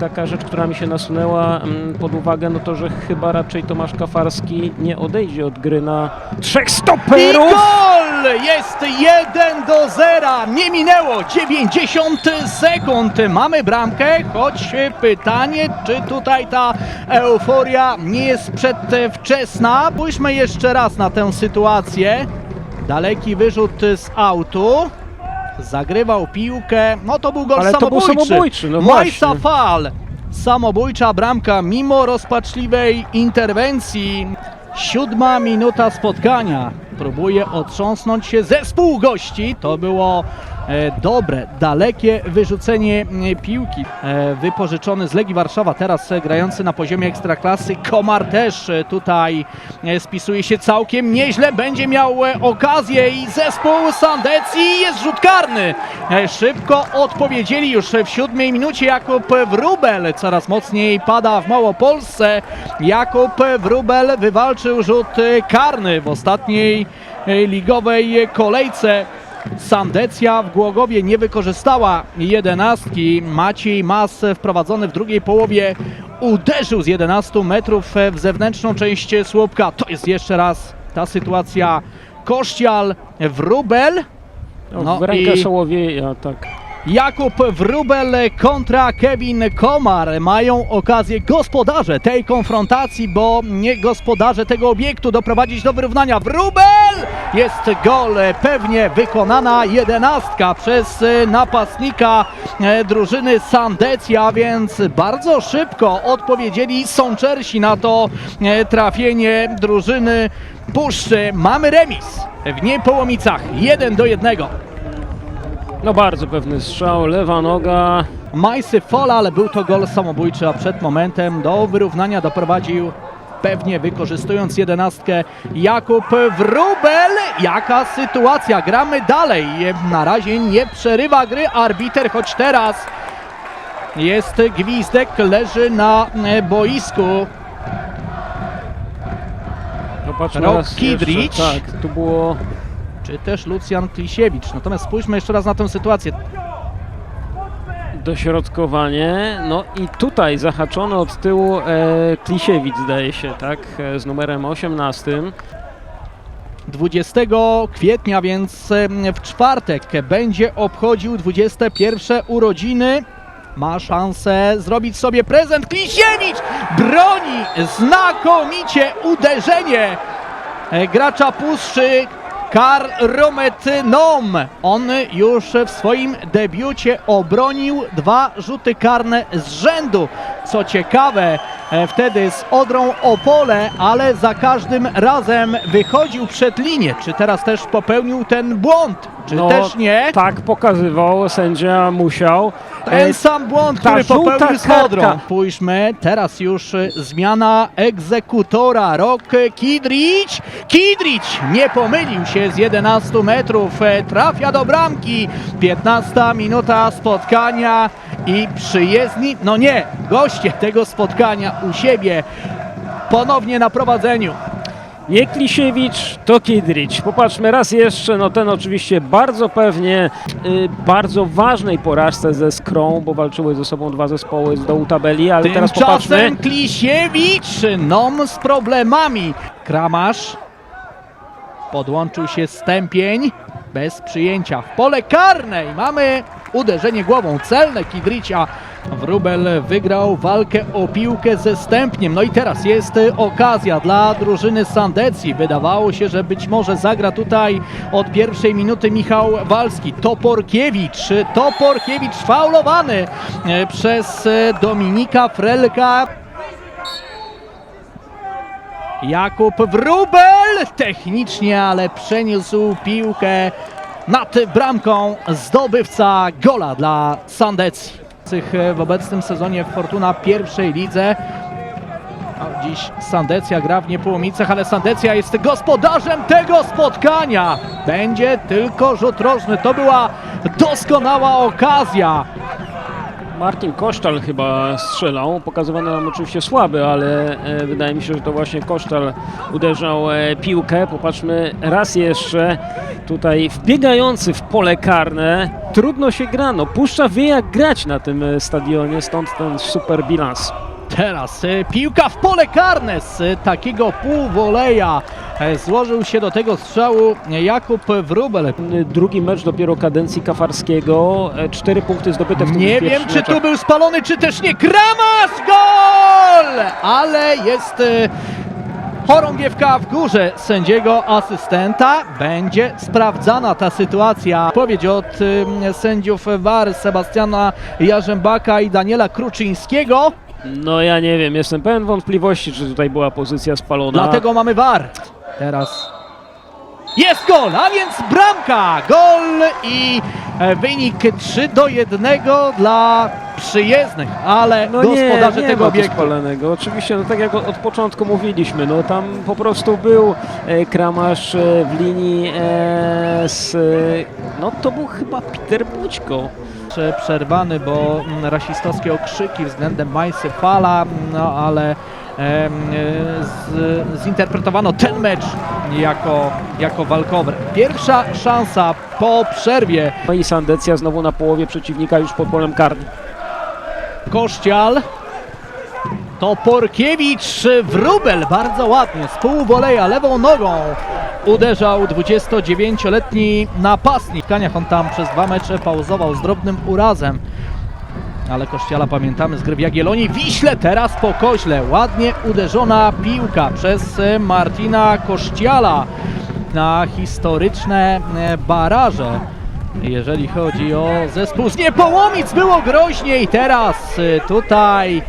taka rzecz, która mi się nasunęła mm, pod uwagę, no to, że chyba raczej Tomasz Kafarski nie odejdzie od gry na trzech I stoperów. gol! Jest 1 do 0. Nie minęło 90 sekund. Mamy bramkę, choć pytanie, czy tutaj ta euforia nie jest przedwczesna. Spójrzmy jeszcze raz na tę sytuację. Daleki wyrzut z autu. Zagrywał piłkę. No to był gol Ale to był samobójczy. samobójczy, no Majsa. Fal. Samobójcza bramka mimo rozpaczliwej interwencji. Siódma minuta spotkania. Próbuje otrząsnąć się zespół gości. To było dobre, dalekie wyrzucenie e, piłki. E, wypożyczony z Legii Warszawa, teraz e, grający na poziomie ekstraklasy. Komar też e, tutaj e, spisuje się całkiem nieźle. Będzie miał e, okazję i zespół Sandecji jest rzut karny. E, Szybko odpowiedzieli już w siódmej minucie Jakub Wrubel. Coraz mocniej pada w Małopolsce. Jakub Wrubel wywalczył rzut e, karny w ostatniej e, ligowej kolejce. Sandecja w Głogowie nie wykorzystała jedenastki. Maciej Mas wprowadzony w drugiej połowie uderzył z 11 metrów w zewnętrzną część słupka. To jest jeszcze raz ta sytuacja. Kościal, Wrubel. No, No w rękę i- Sołowieja, tak. Jakub Wrubel kontra Kevin Komar mają okazję gospodarze tej konfrontacji, bo nie gospodarze tego obiektu doprowadzić do wyrównania. Wrubel! Jest gol, pewnie wykonana jedenastka przez e, napastnika e, drużyny Sandecja, więc bardzo szybko odpowiedzieli Sączersi na to e, trafienie drużyny Puszczy. Mamy remis w Niepołomicach, 1 do 1. No bardzo pewny strzał, lewa noga. Majsy Fola, ale był to gol samobójczy, a przed momentem do wyrównania doprowadził pewnie wykorzystując jedenastkę Jakub Wrubel. Jaka sytuacja? Gramy dalej. Na razie nie przerywa gry arbiter, choć teraz jest gwizdek, leży na e, boisku. Popatrzmy Rok raz jeszcze. Tak, tu było Czy też Lucjan Klisiewicz. Natomiast spójrzmy jeszcze raz na tę sytuację. dośrodkowanie. No i tutaj zahaczony od tyłu e, Klisiewicz zdaje się, tak? E, z numerem 18. 20 kwietnia, więc em, w czwartek będzie obchodził 21 urodziny. Ma szansę zrobić sobie prezent. Klisiewicz broni znakomicie uderzenie e, gracza Puszczy. Kar Romet Nom. On już w swoim debiucie obronił dwa rzuty karne z rzędu. Co ciekawe, wtedy z Odrą Opole, ale za każdym razem wychodził przed linię. Czy teraz też popełnił ten błąd? Czy No, też nie? Tak pokazywał, sędzia musiał. Ten E, sam błąd, ta który popełnił z kartka. Odrą. Spójrzmy, teraz już y, zmiana egzekutora. Rok Kidricz. Kidricz nie pomylił się z 11 metrów. E, Trafia do bramki. 15 minuta spotkania i przyjezdni, no nie, goście tego spotkania u siebie. Ponownie na prowadzeniu. Nie Klisiewicz, to Kidricz. Popatrzmy raz jeszcze, no ten oczywiście bardzo pewnie, y, bardzo ważnej porażce ze Skrą, bo walczyły ze sobą dwa zespoły z dołu tabeli, ale teraz popatrzmy. Tymczasem Klisiewicz, nom z problemami. Kramasz podłączył się Stępień bez przyjęcia w pole karne i mamy uderzenie głową celne Kidricia. Wróbel wygrał walkę o piłkę ze Stępniem. No i teraz jest okazja dla drużyny Sandecji. Wydawało się, że być może zagra tutaj od pierwszej minuty Michał Walski. Toporkiewicz, Toporkiewicz faulowany e, przez e, Dominika Frelka. Jakub Wróbel technicznie, ale przeniósł piłkę nad bramką zdobywca gola dla Sandecji. W obecnym sezonie Fortuna pierwszej lidze. A dziś Sandecja gra w Niepołomicach, ale Sandecja jest gospodarzem tego spotkania. Będzie tylko rzut rożny. To była doskonała okazja. Martin Kosztal chyba strzelał. Pokazywano nam oczywiście słaby, ale e, wydaje mi się, że to właśnie Kosztal uderzał e, piłkę. Popatrzmy raz jeszcze. Tutaj wbiegający w pole karne. Trudno się gra. No, Puszcza wie jak grać na tym e, stadionie, stąd ten super bilans. Teraz piłka w pole karne z takiego półwoleja. E, Złożył się do tego strzału Jakub Wrubel. E, Drugi mecz dopiero kadencji Kafarskiego. E, Cztery punkty zdobyte w tym Nie wiem, czy tu meczach. był spalony, czy też nie. Kramas! Gol! Ale jest e, chorągiewka w górze sędziego asystenta. Będzie sprawdzana ta sytuacja. Odpowiedź od e, sędziów VAR Sebastiana Jarzębaka i Daniela Kruczyńskiego. No ja nie wiem, jestem pełen wątpliwości, czy tutaj była pozycja spalona. Dlatego mamy VAR. Teraz jest gol, a więc bramka, gol i e, wynik 3 do 1 dla przyjezdnych, ale No gospodarze nie, nie tego obiektu. spalonego. Oczywiście, no tak jak od, od początku mówiliśmy, no tam po prostu był e, Kramasz e, w linii e, z... E, no to był chyba Peter Bućko. Prze- Przerwany, bo mm, rasistowskie okrzyki względem Majsy Fala, no ale e, z, zinterpretowano ten mecz jako, jako walkowy. Pierwsza szansa po przerwie. No i Sandecja znowu na połowie przeciwnika już pod polem karnym. Kościal. Toporkiewicz, Wrubel bardzo ładnie z półwoleja lewą nogą uderzał 29-letni napastnik. Kaniach on tam przez dwa mecze pauzował z drobnym urazem. Ale Kościala pamiętamy z gry w Jagiellonii. Wiśle teraz po koźle. Ładnie uderzona piłka przez e, Martina Kościala na historyczne e, baraże. Jeżeli chodzi o zespół z Niepołomic, było groźniej. Teraz e, tutaj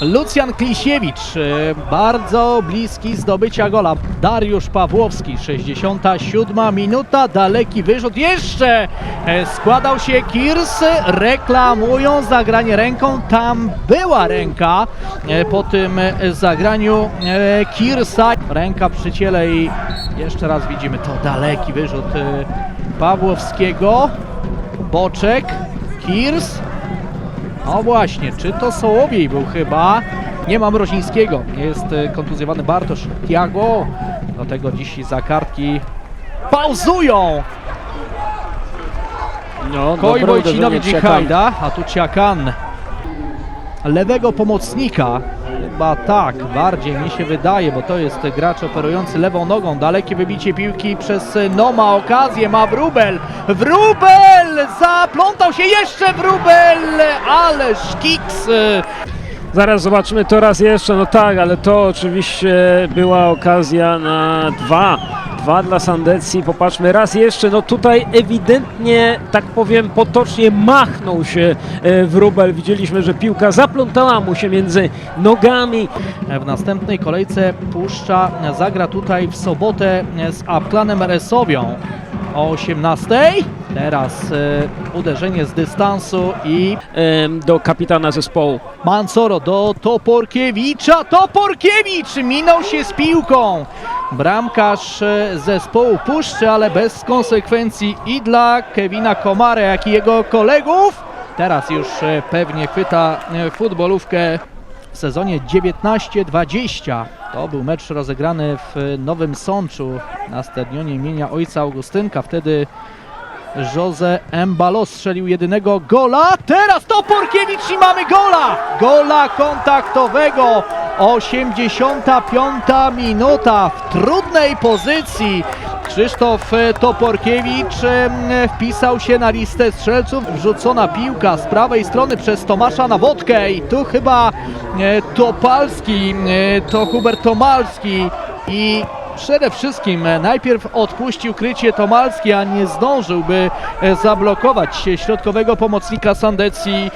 Lucjan Klisiewicz, e, bardzo bliski zdobycia gola. Dariusz Pawłowski, 67 minuta, daleki wyrzut. Jeszcze e, składał się Kirs, reklamują zagranie ręką. Tam była ręka e, po tym e, zagraniu Kirsa. Ręka przy ciele i jeszcze raz widzimy to daleki wyrzut Pawłowskiego. Boczek, Kirs, no właśnie, czy to Sołowiej był chyba? Nie ma Mrozińskiego. Jest e, kontuzjowany Bartosz Tiago. Do tego dziś za kartki pauzują. No, Koi Wojcinowi Hajda, a tu Ciakan. Lewego pomocnika. Chyba tak, bardziej mi się wydaje, bo to jest gracz operujący lewą nogą. Dalekie wybicie piłki przez Noma. Okazję ma Wrubel. Wrubel! Zaplątał się jeszcze Wrubel! Ależ kiks! Zaraz zobaczymy to raz jeszcze, no tak, ale to oczywiście była okazja na dwa. Dwa dla Sandecji, popatrzmy raz jeszcze, no tutaj ewidentnie, tak powiem potocznie, machnął się e, Wróbel. Widzieliśmy, że piłka zaplątała mu się między nogami. W następnej kolejce Puszcza zagra tutaj w sobotę z Apklanem Resowią o 18. Teraz e, uderzenie z dystansu i do kapitana zespołu. Mansoro do Toporkiewicza. Toporkiewicz minął się z piłką. Bramkarz e, zespołu Puszczy, ale bez konsekwencji i dla Kevina Komara, jak i jego kolegów. Teraz już e, pewnie chwyta futbolówkę w sezonie 19-20. To był mecz rozegrany w Nowym Sączu na stadionie imienia ojca Augustynka. Wtedy Jose Embalo strzelił jedynego gola. Teraz Toporkiewicz i mamy gola! Gola kontaktowego. 85 minuta w trudnej pozycji. Krzysztof e, Toporkiewicz em, wpisał się na listę strzelców. Wrzucona piłka z prawej strony przez Tomasza Nawodkę i tu chyba e, Topalski, e, to Hubert Tomalski i Przede wszystkim e, najpierw odpuścił krycie Tomalski, a nie zdążyłby e, zablokować środkowego pomocnika Sandecji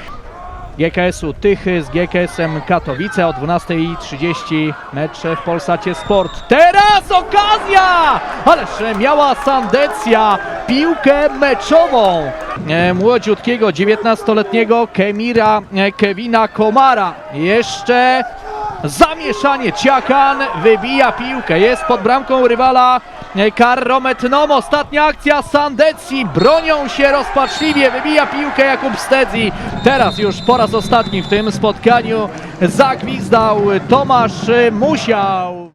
GKS-u Tychy z GKS-em Katowice o 12.30 mecz w Polsacie Sport. Teraz okazja! Ależ miała Sandecja piłkę meczową e, młodziutkiego 19-letniego Kemira e, Kevina Komara. Jeszcze Zamieszanie Ciakan wybija piłkę. Jest pod bramką rywala e, Carro Metnom. Ostatnia akcja Sandecji. Bronią się rozpaczliwie. Wybija piłkę Jakub Stedzi. Teraz już po raz ostatni w tym spotkaniu zagwizdał Tomasz Musiał.